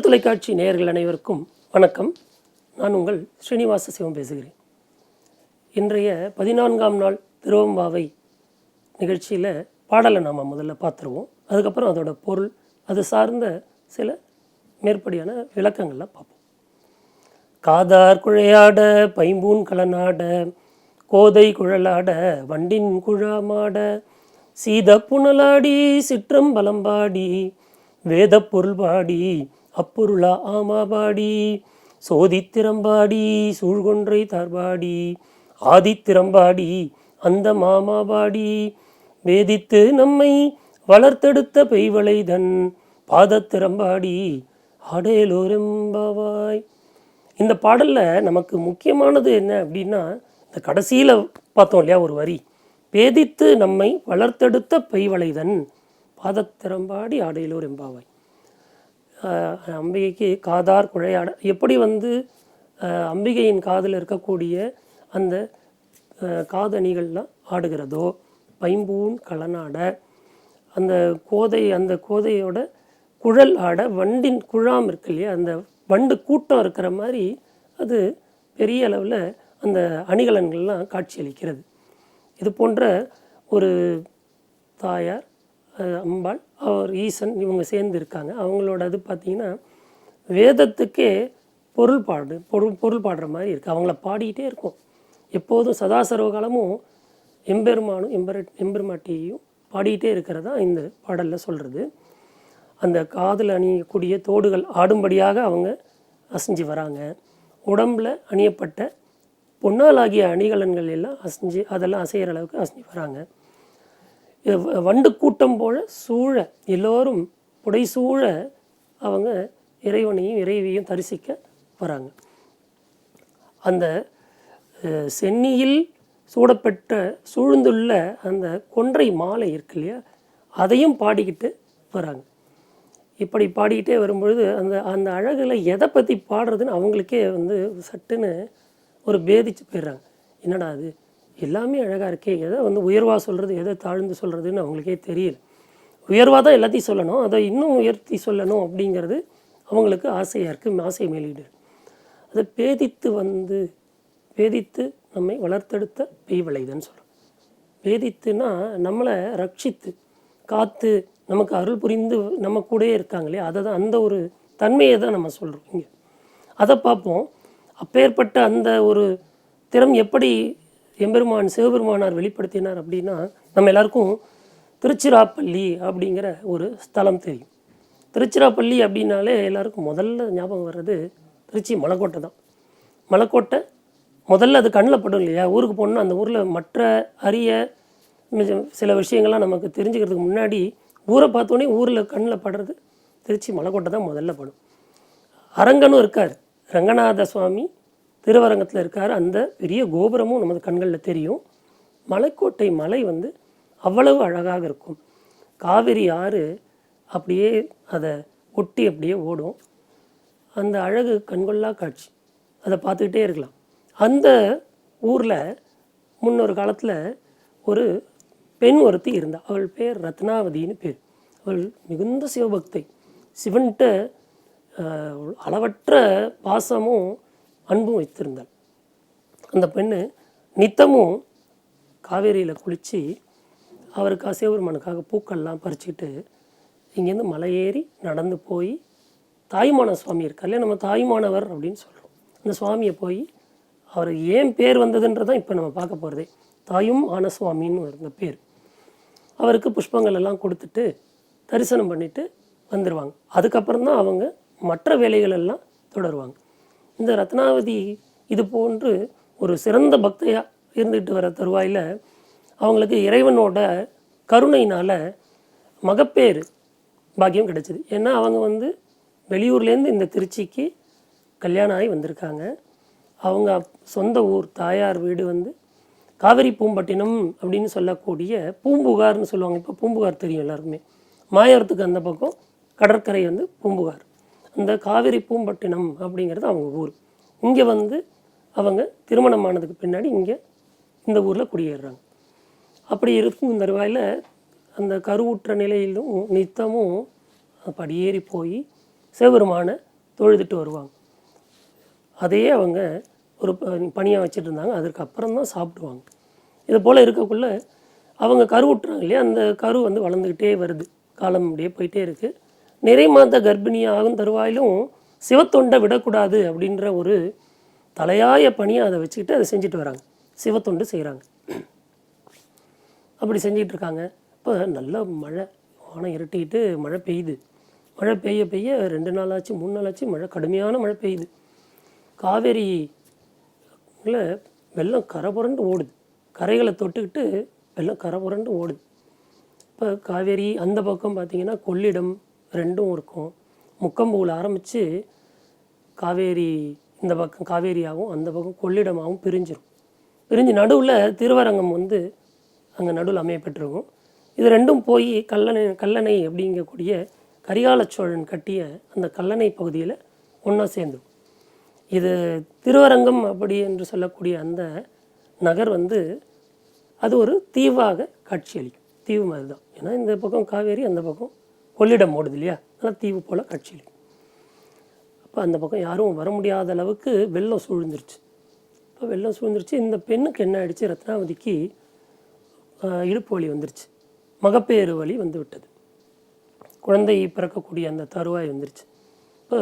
மக்கள் தொலைக்காட்சி நேயர்கள் அனைவருக்கும் வணக்கம். நான் உங்கள் ஸ்ரீனிவாச சிவம் பேசுகிறேன். இன்றைய பதினான்காம் நாள் திருவம்பாவை நிகழ்ச்சியில் பாடலை நாம் முதல்ல பார்த்துருவோம். அதுக்கப்புறம் அதோட பொருள் அது சார்ந்த சில மேற்படியான விளக்கங்கள்லாம் பார்ப்போம். காதார் குழையாட பைம்பூன் கலனாட கோதை குழலாட வண்டின் குழாமாட சீத புனலாடி சிற்றம் பலம்பாடி வேத பொருள் பாடி அப்பொருளா ஆமாபாடி சோதித்திரம்பாடி சூழ்கொன்றை தார்பாடி. ஆதித்திரம்பாடி அந்த மாமாபாடி வேதித்து நம்மை வளர்த்தெடுத்த பெய்வளைதன் பாதத்திரம்பாடி ஆடேலோரெம்பாவாய். இந்த பாடலில் நமக்கு முக்கியமானது என்ன அப்படின்னா இந்த கடைசியில் பார்த்தோம் இல்லையா ஒரு வரி. பேதித்து நம்மை வளர்த்தெடுத்த பெய்வளைதன் பாதத்திறம்பாடி ஆடையிலோர் எம்பாவாய் அம்பிகைக்கு காதார் குழையாட எப்படி வந்து அம்பிகையின் காதில் இருக்கக்கூடிய அந்த காதணிகள்லாம் ஆடுகிறதோ பைம்பூன் கலனாட அந்த கோதை அந்த கோதையோட குழல் ஆட வண்டின் குழாம் இருக்கு இல்லையா அந்த வண்டு கூட்டம் இருக்கிற மாதிரி அது பெரிய அளவில் அந்த அணிகலன்கள்லாம் காட்சியளிக்கிறது. இது போன்ற ஒரு தாயார் அம்பாள் அவர் ஈசன் இவங்க சேர்ந்து இருக்காங்க அவங்களோட இது பார்த்திங்கன்னா வேதத்துக்கே பொருள் பாடு பொருள் பொருள் பாடுற மாதிரி இருக்குது அவங்கள பாடிக்கிட்டே இருக்கும். எப்போதும் சதா சர்வகாலமும் எம்பெருமானும் எம்பெரு எம்பெருமாட்டியையும் பாடிக்கிட்டே இருக்கிறதா இந்த பாடலில் சொல்கிறது அந்த காதில் அணியக்கூடிய தோடுகள் ஆடும்படியாக அவங்க அசைஞ்சு வராங்க. உடம்பில் அணியப்பட்ட பொன்னாலாகிய அணிகலன்கள் எல்லாம் அசைஞ்சு அதெல்லாம் அசைகிற அளவுக்கு அசைஞ்சு வராங்க. வண்டு கூட்டம் போல சூழ எல்லோரும் புடைசூழ அவங்க இறைவனையும் இறைவியும் தரிசிக்க வராங்க. அந்த சென்னியில் சூடப்பட்ட சூழ்ந்துள்ள அந்த கொன்றை மாலை இருக்கு இல்லையா? அதையும் பாடிக்கிட்டு வராங்க. இப்படி பாடிக்கிட்டே வரும்பொழுது அந்த அந்த அழகில் எதை பற்றி பாடுறதுன்னு அவங்களுக்கே வந்து சட்டுன்னு ஒரு பேதிச்சு போயிடுறாங்க. என்னடா அது எல்லாமே அழகாக இருக்கே. எதை வந்து உயர்வாக சொல்கிறது எதை தாழ்ந்து சொல்கிறதுன்னு அவங்களுக்கே தெரியல. உயர்வாக தான் எல்லாத்தையும் சொல்லணும். அதை இன்னும் உயர்த்தி சொல்லணும் அப்படிங்கிறது அவங்களுக்கு ஆசையாக இருக்குது ஆசை மேலீடு. அதை பேதித்து வந்து பேதித்து நம்மை வளர்த்தெடுத்த பெய்வளைதன்னு சொல்கிறோம் பேதித்துன்னா நம்மளை ரட்சித்து காத்து நமக்கு அருள் புரிந்து நம்ம கூடயே இருக்காங்களே அதை தான் அந்த ஒரு தன்மையை தான் நம்ம சொல்கிறோம் இங்கே. அதை பார்ப்போம். அப்பேற்பட்ட அந்த ஒரு திறம் எப்படி எம்பெருமான் சிவபெருமானார் வெளிப்படுத்தினார் அப்படின்னா நம்ம எல்லாருக்கும் திருச்சிராப்பள்ளி அப்படிங்கிற ஒரு ஸ்தலம் தெரியும். திருச்சிராப்பள்ளி அப்படின்னாலே எல்லாருக்கும் முதல்ல ஞாபகம் வர்றது திருச்சி மலைக்கோட்டை தான். மலைக்கோட்டை முதல்ல அது கண்ணில் படும் இல்லையா? ஊருக்கு போகணுன்னா அந்த ஊரில் மற்ற அரிய சில விஷயங்கள்லாம் நமக்கு தெரிஞ்சுக்கிறதுக்கு முன்னாடி ஊரை பார்த்தோன்னே ஊரில் கண்ணில் படுறது திருச்சி மலைக்கோட்டை தான் முதல்ல படும். அரங்கனும் இருக்கார். ரங்கநாத சுவாமி திருவரங்கத்தில் இருக்கார். அந்த பெரிய கோபுரமும் நமது கண்களில் தெரியும். மலைக்கோட்டை மலை வந்து அவ்வளவு அழகாக இருக்கும். காவிரி ஆறு அப்படியே அதை ஒட்டி அப்படியே ஓடும். அந்த அழகு கண்கொள்ளா காட்சி. அதை பார்த்துக்கிட்டே இருக்கலாம். அந்த ஊரில் முன்னொரு காலத்தில் ஒரு பெண் ஒருத்தி இருந்தாள் அவள் பேர் ரத்னாவதின்னு பேர். அவள் மிகுந்த சிவபக்தை. சிவன்கிட்ட அளவற்ற பாசமும் அன்பும் வைத்திருந்தாள். அந்த பெண்ணு நித்தமும் காவேரியில் குளித்து அவருக்கு சிவபெருமானுக்காக பூக்கள்லாம் பறிச்சுட்டு இங்கேருந்து மலையேறி நடந்து போய் தாய்மான சுவாமி இருக்கார் இல்லையா? நம்ம தாய்மானவர் அப்படின்னு சொல்கிறோம் அந்த சுவாமியை போய் அவர் ஏன் பேர் வந்ததுன்றதான் இப்போ நம்ம பார்க்க போகிறதே தாயும் ஆன சுவாமின்னு இருந்த பேர். அவருக்கு புஷ்பங்கள் எல்லாம் கொடுத்துட்டு தரிசனம் பண்ணிவிட்டு வந்துடுவாங்க அதுக்கப்புறம் தான் அவங்க மற்ற வேலைகள் எல்லாம் தொடருவாங்க. இந்த ரத்னாவதி இது போன்று ஒரு சிறந்த பக்தையாக இருந்துட்டு வர தருவாயில் அவங்களுக்கு இறைவனோட கருணையினால் மகப்பேறு பாக்கியம் கிடைச்சிது. ஏன்னா அவங்க வந்து வெளியூர்லேருந்து இந்த திருச்சிக்கு கல்யாணம் ஆகி வந்திருக்காங்க. அவங்க சொந்த ஊர் தாயார் வீடு வந்து காவிரி பூம்பட்டினம் அப்படின்னு சொல்லக்கூடிய பூம்புகார்னு சொல்லுவாங்க. இப்போ பூம்புகார் தெரியும் எல்லாருக்குமே. மாயவரத்துக்கு அந்த பக்கம் கடற்கரை வந்து பூம்புகார். அந்த காவிரி பூம்பட்டினம் அப்படிங்கிறது அவங்க ஊர். இங்கே வந்து அவங்க திருமணம் ஆனதுக்கு பின்னாடி இங்கே இந்த ஊரில் குடியேறுறாங்க. அப்படி இருக்கும் இந்த தருவாயில் அந்த கருவுற்ற நிலையிலும் நித்தமும் படியேறி போய் சிவபெருமானை தொழுதுட்டு வருவாங்க. அதையே அவங்க ஒரு பணியாக வச்சுட்டு இருந்தாங்க. அதற்கு அப்புறம் தான் சாப்பிடுவாங்க. இது போல் இருக்கக்குள்ள அவங்க கருவுட்டுறாங்க இல்லையா? அந்த கரு வந்து வளர்ந்துக்கிட்டே வருது. காலம் அப்படியே போயிட்டே இருக்குது நிறை கர்ப்பிணியாகும் கர்ப்பிணி ஆகும் தருவாயிலும் சிவத்தொண்டை விடக்கூடாது அப்படின்ற ஒரு தலையாய பணியை அதை வச்சுக்கிட்டு அதை செஞ்சுட்டு வராங்க. சிவத்தொண்டு செய்கிறாங்க அப்படி செஞ்சிகிட்டு இருக்காங்க. இப்போ நல்ல மழை வானம் இருட்டிக்கிட்டு மழை பெய்யுது. மழை பெய்ய பெய்ய ரெண்டு நாள் ஆச்சு மூணு நாள் ஆச்சு மழை கடுமையான மழை பெய்யுது. காவேரி வெள்ளம் கரை புரண்டு ஓடுது. கரைகளை தொட்டுக்கிட்டு வெள்ளம் கரை புரண்டு ஓடுது. இப்போ காவேரி அந்த பக்கம் பார்த்திங்கன்னா கொள்ளிடம் ரெண்டும் இருக்கும். முக்கம்பூவில் ஆரம்பித்து காவேரி இந்த பக்கம் காவேரியாகவும் அந்த பக்கம் கொள்ளிடமாகவும் பிரிஞ்சிடும் பிரிஞ்சு நடுவில் திருவரங்கம் வந்து அங்கே நடுவில் அமையப்பட்டிருக்கும் இது ரெண்டும் போய் கல்லணை கல்லணை அப்படிங்கக்கூடிய கரிகால சோழன் கட்டிய அந்த கல்லணை பகுதியில் ஒன்றா சேர்ந்துடும் இது திருவரங்கம் அப்படி என்று சொல்லக்கூடிய அந்த நகர் வந்து அது ஒரு தீவாக காட்சியளிக்கும். தீவு மாதிரி தான் ஏன்னா இந்த பக்கம் காவேரி அந்த பக்கம் கொள்ளிடம் ஓடுது இல்லையா? அதனால் தீவு போல் காட்சியளிக்கும் அப்போ அந்த பக்கம் யாரும் வர முடியாத அளவுக்கு வெள்ளம் சூழ்ந்துருச்சு. இப்போ வெள்ளம் சூழ்ந்துருச்சு. இந்த பெண்ணுக்கு என்ன ஆயிடுச்சு? ரத்னாவதிக்கு ஆஹ், இடுப்பு வலி வந்துருச்சு. மகப்பேறு வலி வந்து விட்டது. குழந்தை பிறக்கக்கூடிய அந்த தருவாய் வந்துருச்சு. இப்போ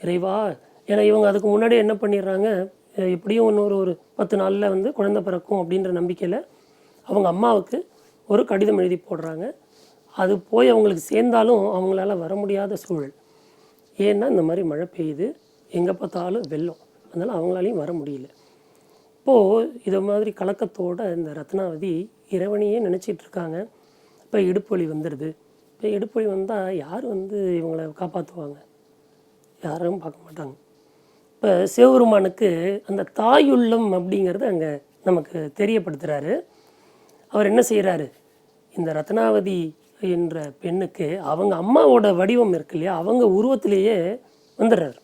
இறைவா ஏன்னா இவங்க அதுக்கு முன்னாடி என்ன பண்ணிடுறாங்க? எப்படியும் இன்னொரு ஒரு பத்து நாளில் வந்து குழந்தை பிறக்கும் அப்படின்ற நம்பிக்கையில் அவங்க அம்மாவுக்கு ஒரு கடிதம் எழுதி போடுறாங்க. அது போய் அவங்களுக்கு சேர்ந்தாலும் அவங்களால வர முடியாத சூழல். ஏன்னா இந்த மாதிரி மழை பெய்யுது. எங்கே பார்த்தாலும் வெள்ளம். அதனால் அவங்களாலையும் வர முடியல. இப்போது இதை மாதிரி கலக்கத்தோட இந்த ரத்னாவதி இறைவனையே நினச்சிட்டு இருக்காங்க. இப்போ இடுப்பு வலி வந்துடுது இப்போ இடுப்பு வந்தால் யார் வந்து இவங்களை காப்பாற்றுவாங்க யாரும் பார்க்க மாட்டாங்க. இப்போ சிவபெருமானுக்கு அந்த தாயுள்ளம் அப்படிங்கிறது அங்கே நமக்கு தெரியப்படுத்துகிறாரு அவர் என்ன செய்கிறாரு இந்த ரத்னாவதி என்ற பெண்ணுக்கு அவங்க அம்மாவோட வடிவம் இருக்கு இல்லையா? அவங்க உருவத்திலேயே வந்துடுறாரு.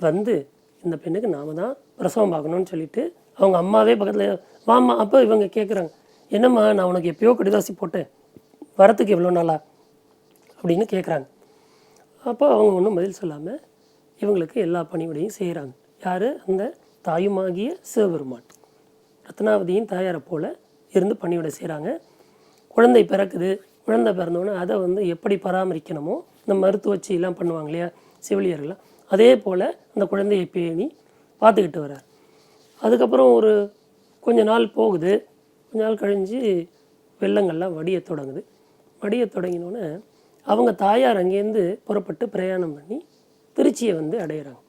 வந்து இந்த பெண்ணுக்கு நாம தான் பிரசவம் பார்க்கணும்னு சொல்லிட்டு அவங்க அம்மாவே பக்கத்தில் வாம்மா அப்போ இவங்க கேட்குறாங்க என்னம்மா நான் உனக்கு எப்பயோ கடிதாசி போட்டேன் வரத்துக்கு எவ்வளோ நாளா? அப்படின்னு கேட்குறாங்க அப்போ அவங்க ஒன்றும் பதில் சொல்லாமல் இவங்களுக்கு எல்லா பணிவிடையும் செய்கிறாங்க யார்? அந்த தாயுமாகிய சிவபெருமான். ரத்னாவதியின் தாயாரை போல இருந்து பணிவிடை செய்கிறாங்க குழந்தை பிறக்குது குழந்தை பிறந்தோடனே அதை வந்து எப்படி பராமரிக்கணுமோ இந்த மருத்துவச்சி எல்லாம் பண்ணுவாங்க இல்லையா செவிலியர்கள்லாம். அதே போல் அந்த குழந்தையை பேணி பார்த்துக்கிட்டு வர்றார் அதுக்கப்புறம் ஒரு கொஞ்ச நாள் போகுது. கொஞ்ச நாள் கழிஞ்சு வெள்ளங்கள்லாம் வடிய தொடங்குது. வடிய தொடங்கினோன்னே அவங்க தாயார் அங்கேருந்து புறப்பட்டு பிரயாணம் பண்ணி திருச்சியை வந்து அடையிறாங்க.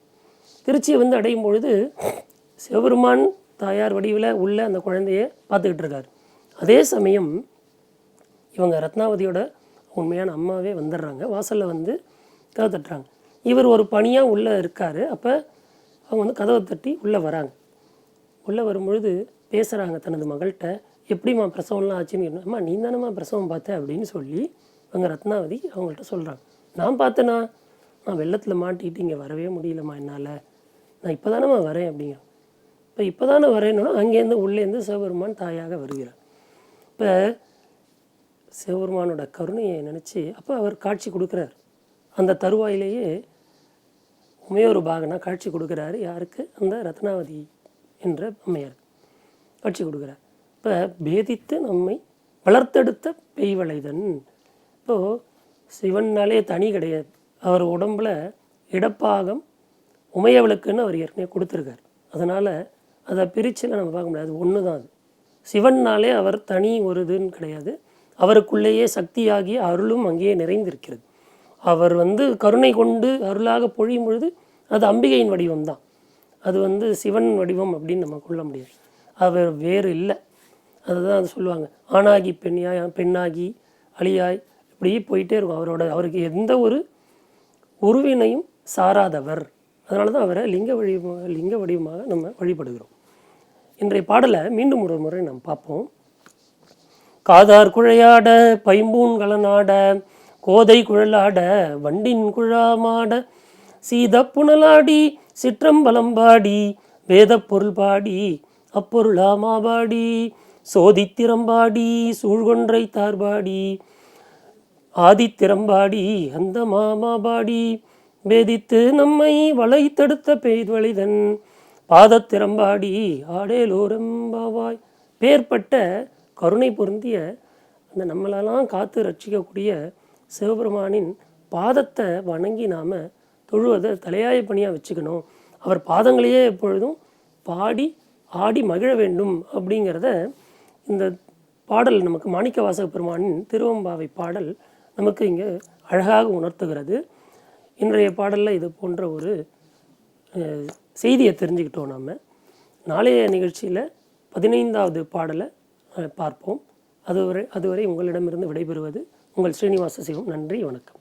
திருச்சியை வந்து அடையும் பொழுது சிவபெருமான் தாயார் வடிவில் உள்ள அந்த குழந்தைய பார்த்துக்கிட்டு இருக்கார். அதே சமயம் இவங்க ரத்னாவதியோட உண்மையான அம்மாவே வந்துடுறாங்க. வாசலில் வந்து கதவை தட்டுறாங்க. இவர் ஒரு பணியாக உள்ளே இருக்கார். அப்போ அவங்க வந்து கதவை தட்டி உள்ளே வராங்க. உள்ளே வரும்பொழுது பேசுகிறாங்க தனது மகள்கிட்ட எப்படிம்மா பிரசவம்லாம் ஆச்சுன்னு அம்மா நீ தானம்மா பிரசவம் பார்த்த? அப்படின்னு சொல்லி அவங்க ரத்னாவதி அவங்கள்ட்ட சொல்கிறாங்க நான் பார்த்தேனா? நான் வெள்ளத்தில் மாட்டிக்கிட்டு இங்கே வரவே முடியலம்மா என்னால். நான் இப்போ தானம்மா வரேன் அப்படிங்க இப்போ இப்போ தானே வரேன்னா அங்கேருந்து உள்ளேருந்து சிவபெருமான் தாயாக வருகிறார். இப்போ சிவபெருமானோட கருணையை நினச்சி அப்போ அவர் காட்சி கொடுக்குறார். அந்த தருவாயிலேயே உமையொரு பாகனா காட்சி கொடுக்குறாரு. யாருக்கு? அந்த ரத்னாவதி என்ற அம்மையார் காட்சி கொடுக்குறார். இப்போ பேதித்து நம்மை வளர்த்தெடுத்த பெய்வளைதன். இப்போது சிவன்னாலே தனி கிடையாது. அவர் உடம்புல இடப்பாகம் உமையவளுக்குன்னு அவர் ஏற்கனவே கொடுத்துருக்கார். அதனால் அதை பிரிச்சில் நம்ம பார்க்க முடியாது. ஒன்று தான் அது. சிவன்னாலே அவர் தனி ஒரு இதுன்னு கிடையாது. அவருக்குள்ளேயே சக்தியாகிய அருளும் அங்கேயே நிறைந்திருக்கிறது. அவர் வந்து கருணை கொண்டு அருளாக பொழியும் பொழுது அது அம்பிகையின் வடிவம் தான் அது வந்து சிவன் வடிவம் அப்படின்னு நம்ம கொள்ள முடியாது. அவர் வேறு இல்லை. அதுதான் அது சொல்லுவாங்க. ஆணாகி பெண்ணியாய் பெண்ணாகி அழியாய் இப்படி போயிட்டே இருக்கும். அவரோட அவருக்கு எந்த ஒரு உருவினையும் சாராதவர். அதனால தான் அவரை லிங்க வடிவமாக லிங்க வடிவமாக நம்ம வழிபடுகிறோம். இன்றைய பாடலை மீண்டும் ஒரு முறை நாம் பார்ப்போம். காதார் குழையாட பைம்பூன்களனாட கோதை குழலாட வண்டின் குழாமாட சீத புனலாடி சிற்றம்பலம்பாடி வேத பொருள் பாடி அப்பொருளாமாபாடி சோதித்திரம்பாடி சூழ்கொன்றை தார்பாடி ஆதித்திரம்பாடி அந்த மாமாபாடி வேதித்து நம்மை வளைத்தெடுத்த பெய்வழிதன் பாதத்திறம்பாடி ஆடேலோரம்பாவாய் பேர்பட்ட கருணை பொருந்திய அந்த நம்மளெல்லாம் காத்து ரட்சிக்கக்கூடிய சிவபெருமானின் பாதத்தை வணங்கி நாம் தொழுவதை தலையாய பணியாக வச்சுக்கணும். அவர் பாதங்களையே எப்பொழுதும் பாடி ஆடி மகிழ வேண்டும் அப்படிங்கிறத இந்த பாடல் நமக்கு மாணிக்கவாசக பெருமானின் திருவம்பாவை பாடல் நமக்கு இங்கே அழகாக உணர்த்துகிறது. இன்றைய பாடலில் இது போன்ற ஒரு செய்தியை தெரிஞ்சுக்கிட்டோம் நாம். நாளைய நிகழ்ச்சியில் பதினைந்தாவது பாடலை பார்ப்போம். அதுவரை அதுவரை உங்களிடமிருந்து விடைபெறுவது உங்கள் ஸ்ரீனிவாச சிவம். நன்றி வணக்கம்.